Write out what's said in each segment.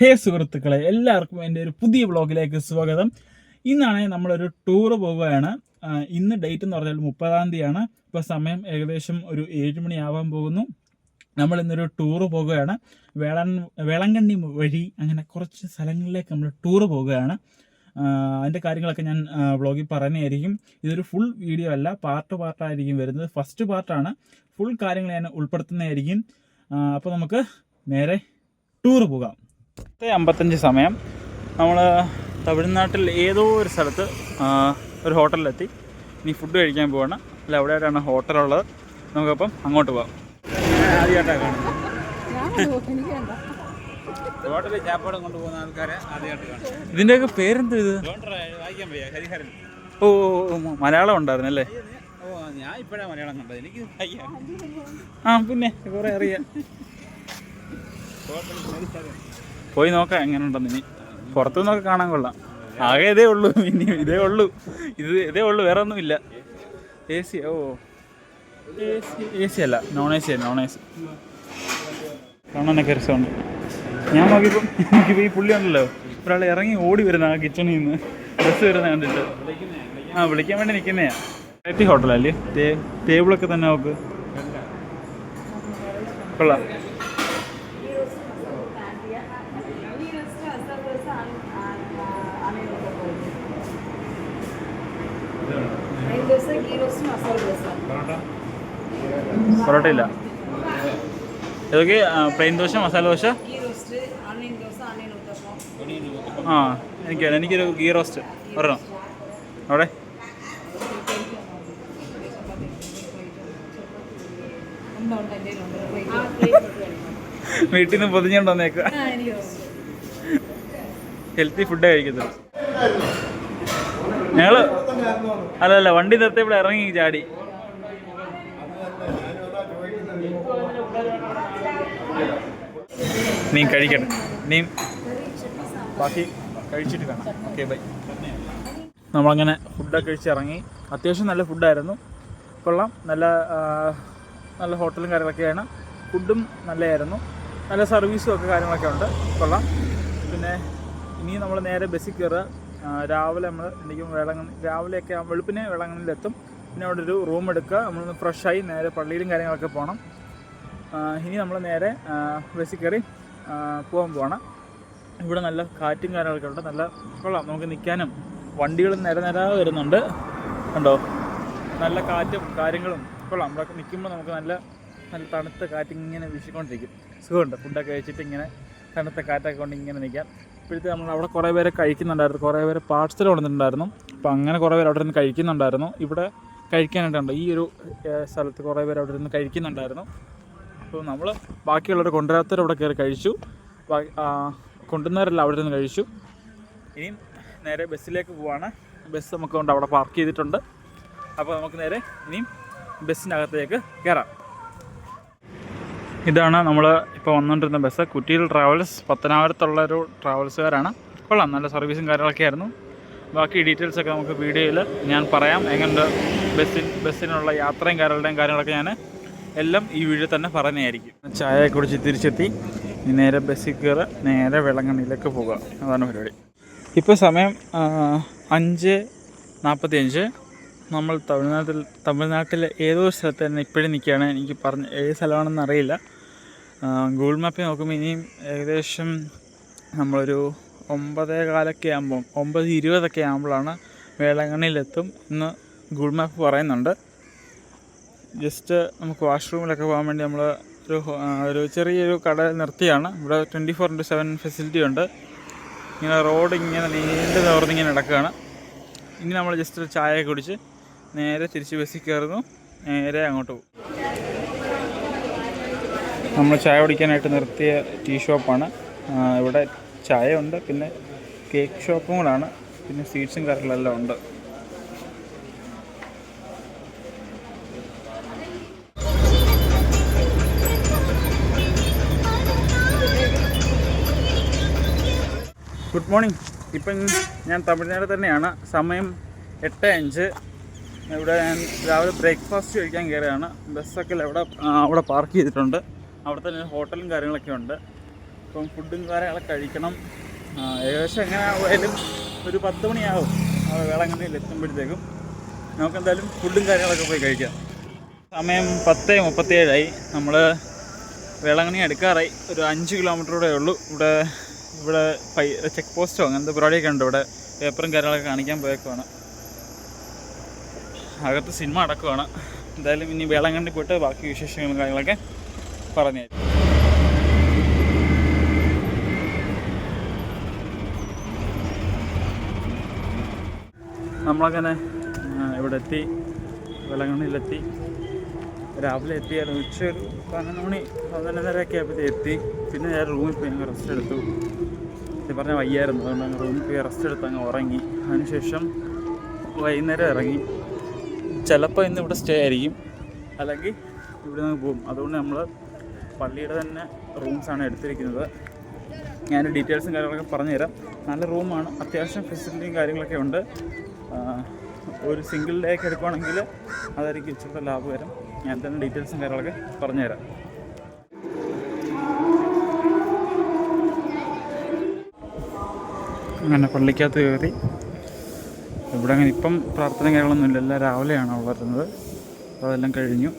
ഹേ സുഹൃത്തുക്കളെ എല്ലാവർക്കും എന്റെ ഒരു പുതിയ ബ്ലോഗിലേക്ക് സ്വാഗതം. ഇന്നാണ് നമ്മളൊരു ടൂർ പോവുകയാണ്. ഇന്ന് ഡേറ്റ് എന്ന് പറഞ്ഞാൽ മുപ്പതാം തീയതിയാണ്. ഇപ്പോൾ സമയം ഏകദേശം ഒരു ഏഴ് മണിയാവാൻ പോകുന്നു. നമ്മൾ ഇന്നൊരു ടൂർ പോവുകയാണ്. വേളൻ വേളങ്കണ്ണി വഴി അങ്ങനെ കുറച്ച് സ്ഥലങ്ങളിലേക്ക് നമ്മൾ ടൂർ പോവുകയാണ്. അതിന്റെ കാര്യങ്ങളൊക്കെ ഞാൻ വ്ളോഗിൽ പറയുന്നതായിരിക്കും. ഇതൊരു ഫുൾ വീഡിയോ അല്ല പാർട്ട് പാർട്ടായിരിക്കും വരുന്നത്. ഫസ്റ്റ് പാർട്ടാണ് ഫുൾ കാര്യങ്ങൾ ഞാൻ ഉൾപ്പെടുത്തുന്നതായിരിക്കും. അപ്പോൾ നമുക്ക് നേരെ ടൂർ പോകാം. പത്ത് അമ്പത്തഞ്ച് സമയം നമ്മൾ തമിഴ്നാട്ടിൽ ഏതോ ഒരു സ്ഥലത്ത് ഒരു ഹോട്ടലിലെത്തി. ഇനി ഫുഡ് കഴിക്കാൻ പോവാണ്. അല്ല എവിടെയായിട്ടാണ് ഹോട്ടലുള്ളത്. നമുക്കപ്പം അങ്ങോട്ട് പോവാം. ആദ്യമായിട്ടാണ് കാണുന്നത്. ഹോട്ടലിൽ ചാപ്പാടും കൊണ്ടുപോകുന്ന ആൾക്കാരെ ആദ്യമായിട്ട് കാണും. ഇതിന്റെയൊക്കെ പേരെന്ത് ഇത്? വായിക്കാൻ വയ്യ. ഹരിഹരൻ. ഓ മലയാളം ഉണ്ടായിരുന്നു ഉണ്ടായിരുന്നല്ലേ ഓ ഞാൻ ഇപ്പോഴാണ് മലയാളം കണ്ടത്. എനിക്ക് ആ പിന്നെ കുറേ അറിയാം. ഹോട്ടൽ പോയി നോക്കാം എങ്ങനെ ഉണ്ടെന്ന് ഇനി. പുറത്തു നിന്നൊക്കെ കാണാൻ കൊള്ളാം. ആകെ ഇതേ ഉള്ളൂ ഇനി ഇതേ ഉള്ളൂ. ഇത് ഇതേ ഉള്ളൂ വേറെ ഒന്നുമില്ല എ സി ഓ. എ സി അല്ല non A C non A C കാണാനൊക്കെ രസമുണ്ട്. ഞാൻ നോക്കിയപ്പോൾ എനിക്ക് ഈ പുള്ളി ഉണ്ടല്ലോ ഒരാൾ ഇറങ്ങി ഓടി വരുന്ന ആ കിച്ചണിൽ നിന്ന്. ഡ്രസ്സ് വരുന്ന കണ്ടിട്ട്. ആ വിളിക്കാൻ വേണ്ടി നിൽക്കുന്നതാണ് ഹോട്ടലല്ലേ ടേബിളൊക്കെ തന്നെ നോക്ക്. കൊള്ളാം. പൊറോട്ട ഇല്ല. ഇതൊക്കെ പ്ലെയിൻ ദോശ മസാല ദോശ? ആ എനിക്ക് വേണം. എനിക്കൊരു ഗീ റോസ്റ്റ് ഒരെണ്ണം. അവിടെ? വീട്ടിൽ നിന്ന് പൊതിഞ്ഞോണ്ട് വന്നേക്ക ഹെൽത്തി ഫുഡ് കഴിക്കത്തുള്ളൂ. ഞങ്ങൾ അല്ല അല്ല വണ്ടി നിർത്തി ഇവിടെ ഇറങ്ങി ചാടി. നീ കഴിക്കട്ടെ. നീ ബാക്കി കഴിച്ചിട്ട് കാണാം ഓക്കെ ബൈ നമ്മളങ്ങനെ ഫുഡൊക്കെ കഴിച്ച് ഇറങ്ങി. അത്യാവശ്യം നല്ല ഫുഡായിരുന്നു. കൊള്ളാം. നല്ല നല്ല ഹോട്ടലും കാര്യങ്ങളൊക്കെയാണ്. ഫുഡും നല്ലതായിരുന്നു. നല്ല സർവീസും ഒക്കെ കാര്യങ്ങളൊക്കെ ഉണ്ട്. കൊള്ളാം. പിന്നെ ഇനി നമ്മൾ നേരെ ബസ്സിൽ കയറുക. രാവിലെ നമ്മൾ എനിക്കും വേളങ്ങണി രാവിലെയൊക്കെ വെളുപ്പിനെ വേളങ്ങണിലെത്തും പിന്നെ അവിടെ ഒരു റൂം എടുക്കുക. നമ്മളൊന്ന് ഫ്രഷായി നേരെ പള്ളിയിലും കാര്യങ്ങളൊക്കെ പോകണം ഇനി നമ്മൾ നേരെ ബസ്സിൽ കയറി പോകാൻ പോകണം ഇവിടെ നല്ല കാറ്റും കാര്യങ്ങളൊക്കെ ഉണ്ട്. നല്ല കൊള്ളാം. നമുക്ക് നിൽക്കാനും വണ്ടികൾ നേരെ നേരെ വരുന്നുണ്ട്. കണ്ടോ? നല്ല കാറ്റും കാര്യങ്ങളും കൊള്ളാം. ഇവിടെ നിൽക്കുമ്പോൾ നമുക്ക് നല്ല നല്ല തണുത്ത കാറ്റിങ്ങനെ വീശിക്കൊണ്ടിരിക്കും. സുഖമുണ്ട്. ഫുഡൊക്കെ കഴിച്ചിട്ട് ഇങ്ങനെ തണുത്ത കാറ്റൊക്കെ കൊണ്ട് ഇങ്ങനെ നിൽക്കാം ഇപ്പോഴത്തെ നമ്മൾ അവിടെ കുറേ പേരെ കഴിക്കുന്നുണ്ടായിരുന്നു. കുറേ പേര് പാർസൽ കൊണ്ടുവന്നിട്ടുണ്ടായിരുന്നു. അപ്പോൾ അങ്ങനെ കുറേ പേര് അവിടെ നിന്ന് കഴിക്കുന്നുണ്ടായിരുന്നു. ഇവിടെ കഴിക്കാനായിട്ടുണ്ട്. ഈ ഒരു സ്ഥലത്ത് കുറേ പേര് അവിടെ നിന്ന് കഴിക്കുന്നുണ്ടായിരുന്നു. അപ്പോൾ നമ്മൾ ബാക്കിയുള്ളവർ കൊണ്ടുവരാത്തവർ അവിടെ കയറി കഴിച്ചു. കൊണ്ടുവന്നവരെല്ലാം അവിടെ നിന്ന് കഴിച്ചു. ഇനിയും നേരെ ബസ്സിലേക്ക് പോവാണ്. ബസ് നമുക്ക് കൊണ്ട് അവിടെ പാർക്ക് ചെയ്തിട്ടുണ്ട്. അപ്പോൾ നമുക്ക് നേരെ ഇനിയും ബസ്സിനകത്തേക്ക് കയറാം. ഇതാണ് നമ്മൾ ഇപ്പോൾ വന്നുകൊണ്ടിരുന്ന ബസ്. കുറ്റിയിൽ ട്രാവൽസ് പത്തനാപുരത്തുള്ള ഒരു ട്രാവൽസുകാരാണ് കൊള്ളാം നല്ല സർവീസും കാര്യങ്ങളൊക്കെ ആയിരുന്നു. ബാക്കി ഡീറ്റെയിൽസ് ഒക്കെ നമുക്ക് വീഡിയോയിൽ ഞാൻ പറയാം. എങ്ങനെയുണ്ട് ബസ്സിൽ ബസ്സിനുള്ള യാത്രയും കാര്യങ്ങളുടെയും കാര്യങ്ങളൊക്കെ ഞാൻ എല്ലാം ഈ വീഡിയോ തന്നെ പറഞ്ഞായിരിക്കും ചായ കുടിച്ച് തിരിച്ചെത്തി. നേരെ ബസ്സിൽ കയറി നേരെ വെള്ളങ്ങണ്ണിയിലേക്ക് പോകുക അതാണ് പരിപാടി. ഇപ്പോൾ സമയം അഞ്ച് നാൽപ്പത്തി അഞ്ച് നമ്മൾ തമിഴ്നാട്ടിൽ തമിഴ്നാട്ടിലെ ഏതോ സ്ഥലത്ത് തന്നെ ഇപ്പോഴും നിൽക്കുകയാണ് എനിക്ക് പറഞ്ഞ ഏത് സ്ഥലമാണെന്ന് അറിയില്ല. ഗൂഗിൾ മാപ്പിൽ നോക്കുമ്പോൾ ഇനിയും ഏകദേശം നമ്മളൊരു ഒമ്പതേ കാലൊക്കെ ആകുമ്പം ഒമ്പത് ഇരുപതൊക്കെ ആകുമ്പോഴാണ് വേളാങ്കണ്ണിയിലെത്തും എന്ന് ഗൂഗിൾ മാപ്പ് പറയുന്നുണ്ട്. ജസ്റ്റ് നമുക്ക് വാഷ്റൂമിലൊക്കെ പോകാൻ വേണ്ടി നമ്മൾ ഒരു ഒരു ചെറിയൊരു കട നിർത്തിയാണ്. ഇവിടെ twenty four into seven facility ഉണ്ട്. ഇങ്ങനെ റോഡ് ഇങ്ങനെ നീണ്ടു നിവർന്നിങ്ങനെ നടക്കുകയാണ്. ഇനി നമ്മൾ ജസ്റ്റ് ഒരു ചായ കുടിച്ച് നേരെ തിരിച്ച് ബസ്സിൽ കയറുന്നു. നേരെ അങ്ങോട്ട് പോകും. നമ്മൾ ചായ കുടിക്കാനായിട്ട് നിർത്തിയ ടീ ഷോപ്പാണ്. ഇവിടെ ചായ ഉണ്ട് പിന്നെ കേക്ക് ഷോപ്പും കൂടാണ് പിന്നെ സ്വീറ്റ്സും കാര്യങ്ങളെല്ലാം ഉണ്ട്. Good morning. ഇപ്പം ഞാൻ തമിഴ്നാട് തന്നെയാണ്. സമയം എട്ട് അഞ്ച്. ഇവിടെ ഞാൻ രാവിലെ ബ്രേക്ക്ഫാസ്റ്റ് കഴിക്കാൻ കയറുകയാണ്. ബസ്സൊക്കെ അവിടെ അവിടെ പാർക്ക് ചെയ്തിട്ടുണ്ട്. അവിടെ തന്നെ ഹോട്ടലും കാര്യങ്ങളൊക്കെ ഉണ്ട്. അപ്പം ഫുഡും കാര്യങ്ങളൊക്കെ കഴിക്കണം. ഏകദേശം എങ്ങനെ ആയാലും ഒരു പത്ത് മണിയാവും. വേളാങ്കണ്ണിയിൽ എത്തുമ്പോഴത്തേക്കും നമുക്ക് എന്തായാലും ഫുഡും കാര്യങ്ങളൊക്കെ പോയി കഴിക്കാം. സമയം പത്ത് മുപ്പത്തിയേഴായി. നമ്മൾ വേളാങ്കണ്ണി അടുക്കാറായി. ഒരു അഞ്ച് കിലോമീറ്ററൂടെ ഉള്ളൂ. ഇവിടെ ഇവിടെ പൈ ചെക്ക് പോസ്റ്റോ അങ്ങനത്തെ പരിപാടിയൊക്കെ ഉണ്ട്. ഇവിടെ പേപ്പറും കാര്യങ്ങളൊക്കെ കാണിക്കാൻ പോയേക്കുവാണ്. അകത്ത് സിനിമ അടക്കുവാണ് എന്തായാലും ഇനി വേളാങ്കണ്ണി പോയിട്ട് ബാക്കി വിശേഷങ്ങളും കാര്യങ്ങളൊക്കെ പറഞ്ഞു. നമ്മളങ്ങനെ ഇവിടെ എത്തി വെള്ളങ്ങണ്ണിയിലെത്തി രാവിലെ എത്തിയായിരുന്നു. ഉച്ച ഒരു പതിനൊന്ന് മണി പതിനൊന്നരയൊക്കെ ആയപ്പോഴത്തെ എത്തി. പിന്നെ ഞാൻ റൂമിൽ പോയി അങ്ങ് റെസ്റ്റ് എടുത്തു. പറഞ്ഞാൽ വയ്യായിരുന്നു. അതുകൊണ്ട് അങ്ങ് റൂമിൽ പോയി റെസ്റ്റ് എടുത്ത് അങ്ങ് ഉറങ്ങി. അതിനുശേഷം വൈകുന്നേരം ഇറങ്ങി. ചിലപ്പോൾ ഇന്ന് ഇവിടെ സ്റ്റേ ആയിരിക്കും. അല്ലെങ്കിൽ ഇവിടെ നിന്ന് പോകും. അതുകൊണ്ട് നമ്മൾ പള്ളിയുടെ തന്നെ റൂംസാണ് എടുത്തിരിക്കുന്നത്. ഞാൻ ഡീറ്റെയിൽസും കാര്യങ്ങളൊക്കെ പറഞ്ഞുതരാം. നല്ല റൂമാണ് അത്യാവശ്യം ഫെസിലിറ്റിയും കാര്യങ്ങളൊക്കെ ഉണ്ട്. ഒരു സിംഗിൾ ഡേ ഒക്കെ എടുക്കുവാണെങ്കിൽ അതായിരിക്കും ഇച്ചിരി ലാഭകരം ഞാൻ തന്നെ ഡീറ്റെയിൽസും കാര്യങ്ങളൊക്കെ പറഞ്ഞുതരാം. അങ്ങനെ പള്ളിക്കകത്ത് കയറി. ഇവിടെ അങ്ങനെ ഇപ്പം പ്രാർത്ഥന കാര്യങ്ങളൊന്നുമില്ല. എല്ലാം രാവിലെയാണ് വരുന്നത്. അപ്പോൾ അതെല്ലാം കഴിഞ്ഞു.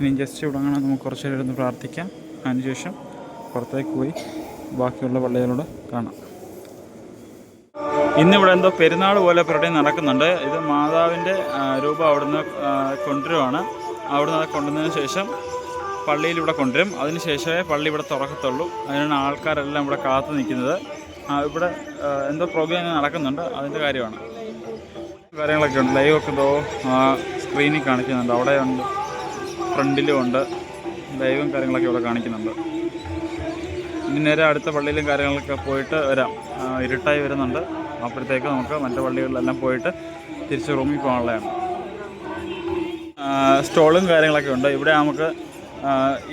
ഇനി ജസ്റ്റ് ഇവിടെ നമുക്ക് കുറച്ച് നേരം ഇരുന്ന് പ്രാർത്ഥിക്കാം. അതിനുശേഷം പുറത്തേക്ക് പോയി ബാക്കിയുള്ള പള്ളികളോട് കാണാം. ഇന്നിവിടെ എന്തോ പെരുന്നാൾ പോലെ പരിപാടി നടക്കുന്നുണ്ട്. ഇത് മാതാവിന്റെ രൂപം അവിടുന്ന് കൊണ്ടുവരുവാണ്. അവിടുന്ന് അത് കൊണ്ടുവന്നതിന് ശേഷം പള്ളിയിൽ ഇവിടെ കൊണ്ടുവരും. അതിന് ശേഷമേ പള്ളി ഇവിടെ തുറക്കത്തുള്ളൂ. അതിനാണ് ആൾക്കാരെല്ലാം ഇവിടെ കാത്തു നിൽക്കുന്നത്. ഇവിടെ എന്തോ പ്രോഗ്രാം നടക്കുന്നുണ്ട്. അതിന്റെ കാര്യമാണ്. കാര്യങ്ങളൊക്കെ ഉണ്ട്. ലൈവൊക്കെ എന്തോ സ്ക്രീനിൽ കാണിക്കുന്നുണ്ട്. അവിടെ ഉണ്ട് ഫ്രണ്ടിലും ഉണ്ട്. ലൈവും കാര്യങ്ങളൊക്കെ ഇവിടെ കാണിക്കുന്നുണ്ട്. ഇനി നേരെ അടുത്ത പള്ളിയിലും കാര്യങ്ങളൊക്കെ പോയിട്ട് വരാം. ഇരുട്ടായി വരുന്നുണ്ട്. അപ്പോഴത്തേക്ക് നമുക്ക് മറ്റു പള്ളികളിലെല്ലാം പോയിട്ട് തിരിച്ച് റൂമിൽ പോകാനുള്ളതാണ്. സ്റ്റോളും കാര്യങ്ങളൊക്കെ ഉണ്ട്. ഇവിടെ നമുക്ക്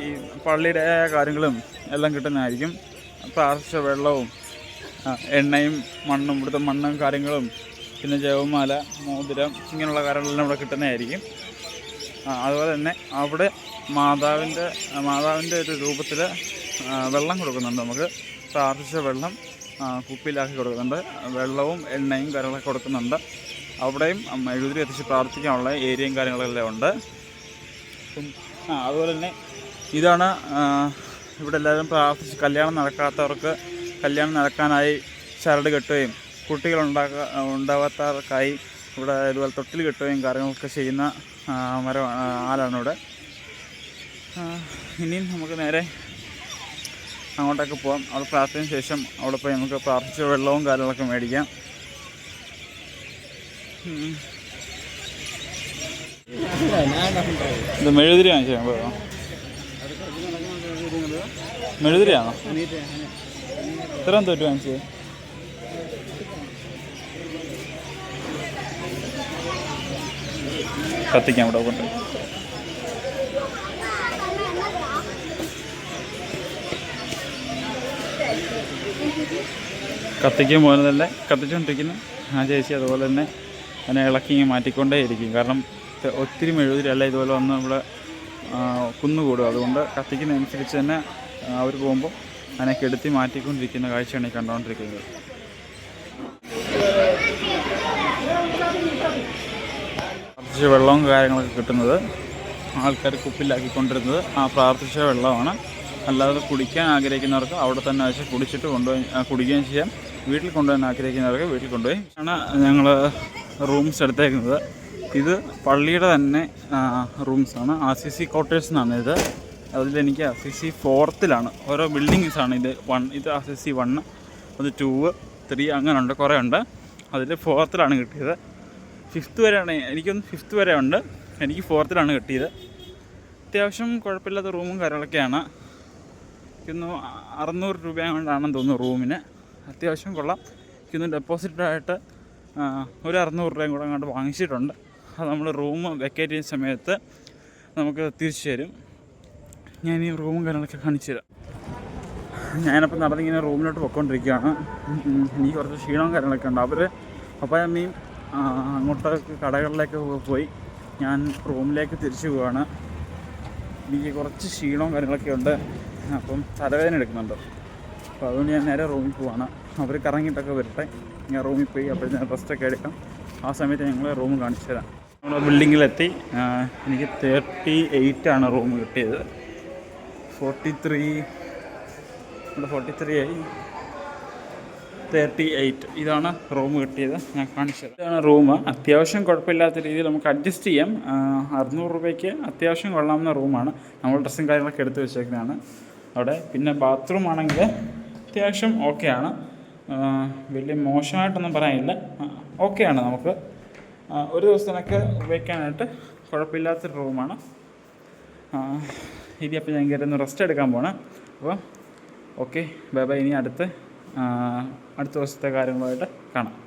ഈ പള്ളിയുടെ കാര്യങ്ങളും എല്ലാം കിട്ടുന്നതായിരിക്കും. പ്രാർത്ഥിച്ച വെള്ളവും എണ്ണയും മണ്ണും ഇവിടുത്തെ മണ്ണും കാര്യങ്ങളും പിന്നെ ജവമാല മോതിരം ഇങ്ങനെയുള്ള കാര്യങ്ങളെല്ലാം ഇവിടെ കിട്ടുന്നതായിരിക്കും. അതുപോലെ തന്നെ അവിടെ മാതാവിന്റെ മാതാവിന്റെ ഒരു രൂപത്തിൽ വെള്ളം കൊടുക്കുന്നുണ്ട് നമുക്ക്. പ്രാർത്ഥിച്ച വെള്ളം കുപ്പിയിലാക്കി കൊടുക്കുന്നുണ്ട്. വെള്ളവും എണ്ണയും കാര്യങ്ങളൊക്കെ കൊടുക്കുന്നുണ്ട്. അവിടെയും എഴുതി എത്തിച്ച് പ്രാർത്ഥിക്കാനുള്ള ഏരിയയും കാര്യങ്ങളെല്ലാം ഉണ്ട്. അതുപോലെ തന്നെ ഇതാണ് ഇവിടെ എല്ലാവരും പ്രാർത്ഥിച്ച് കല്യാണം നടക്കാത്തവർക്ക് കല്യാണം നടക്കാനായി ചരട് കെട്ടുകയും കുട്ടികൾ ഉണ്ടാക്ക ഉണ്ടാകാത്തവർക്കായി ഇവിടെ ഇതുപോലെ തൊട്ടിൽ കെട്ടുകയും കാര്യങ്ങളൊക്കെ ചെയ്യുന്ന മരം ആലാണ് ഇവിടെ. ഇനിയും നമുക്ക് നേരെ അങ്ങോട്ടൊക്കെ പോകാം അവിടെ പ്രാർത്ഥനയ്ക്ക് ശേഷം അവിടെ പോയി നമുക്ക് പ്രാർത്ഥിച്ച വെള്ളവും കാര്യങ്ങളൊക്കെ മേടിക്കാം. ഇത് മെഴുതിരി വാങ്ങിച്ചാൽ മെഴുതിരിയാണോ ഇത്രയും തൊട്ട് വാങ്ങിച്ചത്. കത്തിക്കാം ഇവിടെ കൊണ്ട്. കത്തിക്കും പോലെ തന്നെ കത്തിച്ചുകൊണ്ടിരിക്കുന്നു. ആ ചേച്ചി അതുപോലെ തന്നെ അതിനെ ഇളക്കി മാറ്റിക്കൊണ്ടേയിരിക്കും കാരണം ഒത്തിരി മെഴുതിരല്ല ഇതുപോലെ വന്ന് നമ്മുടെ കുന്നുകൂടും. അതുകൊണ്ട് കത്തിക്കുന്നതനുസരിച്ച് തന്നെ അവർ പോകുമ്പോൾ അതിനെ കെടുത്തി മാറ്റിക്കൊണ്ടിരിക്കുന്ന കാഴ്ചയാണ് ഈ കണ്ടുകൊണ്ടിരിക്കുന്നത്. പ്രാർത്ഥിച്ച വെള്ളവും കാര്യങ്ങളൊക്കെ കിട്ടുന്നത് ആൾക്കാർ കുപ്പിലാക്കി കൊണ്ടിരുന്നത് ആ പ്രാർത്ഥിച്ച വെള്ളമാണ്. അല്ലാതെ കുടിക്കാൻ ആഗ്രഹിക്കുന്നവർക്ക് അവിടെ തന്നെ വെച്ച് കുടിച്ചിട്ട് കൊണ്ടുപോയി കുടിക്കുകയും ചെയ്യാം. വീട്ടിൽ കൊണ്ടുപോകാൻ ആഗ്രഹിക്കുന്നവർക്ക് വീട്ടിൽ കൊണ്ടുപോയി. ആണ് ഞങ്ങൾ റൂംസ് എടുത്തേക്കുന്നത്. ഇത് പള്ളിയുടെ തന്നെ റൂംസാണ്. ആർ സി സി ക്വാർട്ടേഴ്സ് എന്നാണ് ഇത്. അതിലെനിക്ക് ആർ സി സി ഫോർത്തിലാണ് ഓരോ ബിൽഡിങ്സാണ് ഇത്. വൺ ഇത് ആർ സി സി വണ് അത് ടൂ ത്രീ അങ്ങനെ ഉണ്ട് കുറേ ഉണ്ട് അതിൽ ഫോർത്തിലാണ് കിട്ടിയത്. ഫിഫ്ത്ത് വരെയാണ്. എനിക്കൊന്ന് ഫിഫ്ത്ത് വരെ ഉണ്ട്. എനിക്ക് ഫോർത്തിലാണ് കിട്ടിയത്. അത്യാവശ്യം കുഴപ്പമില്ലാത്ത റൂമും കാര്യങ്ങളൊക്കെയാണ്. എനിക്കൊന്ന് അറുന്നൂറ് രൂപ കൊണ്ടാണെന്ന് തോന്നുന്നു റൂമിന്. അത്യാവശ്യം കൊള്ളാം. എനിക്കൊന്ന് ഡെപ്പോസിറ്റായിട്ട് ഒരു അറുന്നൂറ് രൂപയും കൂടെ അങ്ങോട്ട് വാങ്ങിച്ചിട്ടുണ്ട്. അത് നമ്മൾ റൂം വെക്കേറ്റ് ചെയ്യുന്ന സമയത്ത് നമുക്ക് തിരിച്ചു തരും. ഞാൻ ഈ റൂമും കാര്യങ്ങളൊക്കെ കാണിച്ചു തരാം. ഞാനപ്പോൾ നടന്നിങ്ങനെ റൂമിലോട്ട് പൊയ്ക്കൊണ്ടിരിക്കുകയാണ് എനിക്ക് കുറച്ച് ക്ഷീണവും കാര്യങ്ങളൊക്കെ ഉണ്ട്. അവർ പപ്പായമ്മയും അങ്ങോട്ടേക്ക് കടകളിലേക്ക് പോയി. ഞാൻ റൂമിലേക്ക് തിരിച്ചു പോവാണ്. എനിക്ക് കുറച്ച് ക്ഷീണവും കാര്യങ്ങളൊക്കെ ഉണ്ട്. അപ്പം തലവേദന എടുക്കുന്നുണ്ട്. അപ്പോൾ അതുകൊണ്ട് ഞാൻ നേരെ റൂമിൽ പോവാണ്. അവർ കറങ്ങിയിട്ടൊക്കെ വരട്ടെ. ഞാൻ റൂമിൽ പോയി അപ്പോൾ ഞാൻ റെസ്റ്റൊക്കെ എടുക്കാം. ആ സമയത്ത് ഞങ്ങൾ റൂം കാണിച്ചു തരാം. നമ്മുടെ ബിൽഡിങ്ങിലെത്തി എനിക്ക് തേർട്ടി എയ്റ്റ് ആണ് റൂം കിട്ടിയത്. ഫോർട്ടി ത്രീ നമ്മുടെ ഫോർട്ടി ത്രീ ആയി. തേർട്ടി എയ്റ്റ് ഇതാണ് റൂം കിട്ടിയത്. ഞാൻ കാണിച്ചത്. ഇതാണ് റൂം അത്യാവശ്യം കുഴപ്പമില്ലാത്ത രീതിയിൽ നമുക്ക് അഡ്ജസ്റ്റ് ചെയ്യാം. അറുന്നൂറ് രൂപയ്ക്ക് അത്യാവശ്യം കൊള്ളാവുന്ന റൂമാണ് നമ്മൾ ഡ്രസ്സും കാര്യങ്ങളൊക്കെ എടുത്ത് വെച്ചേക്കുന്നതാണ്. അവിടെ പിന്നെ ബാത്റൂം ആണെങ്കിൽ അത്യാവശ്യം ഓക്കെയാണ് വലിയ മോശമായിട്ടൊന്നും പറയാനില്ല. ഓക്കെയാണ് നമുക്ക്. ഒരു ദിവസത്തിനൊക്കെ ഉപയോഗിക്കാനായിട്ട് കുഴപ്പമില്ലാത്തൊരു റൂമാണ് ഇനി അപ്പോൾ ഞാൻ കയറി ഒന്ന് റെസ്റ്റ് എടുക്കാൻ പോകണം അപ്പോൾ ഓക്കെ ബൈ ബൈ ഇനി അടുത്ത് അടുത്ത വർഷത്തെ കാര്യങ്ങളുമായിട്ട് കാണാം.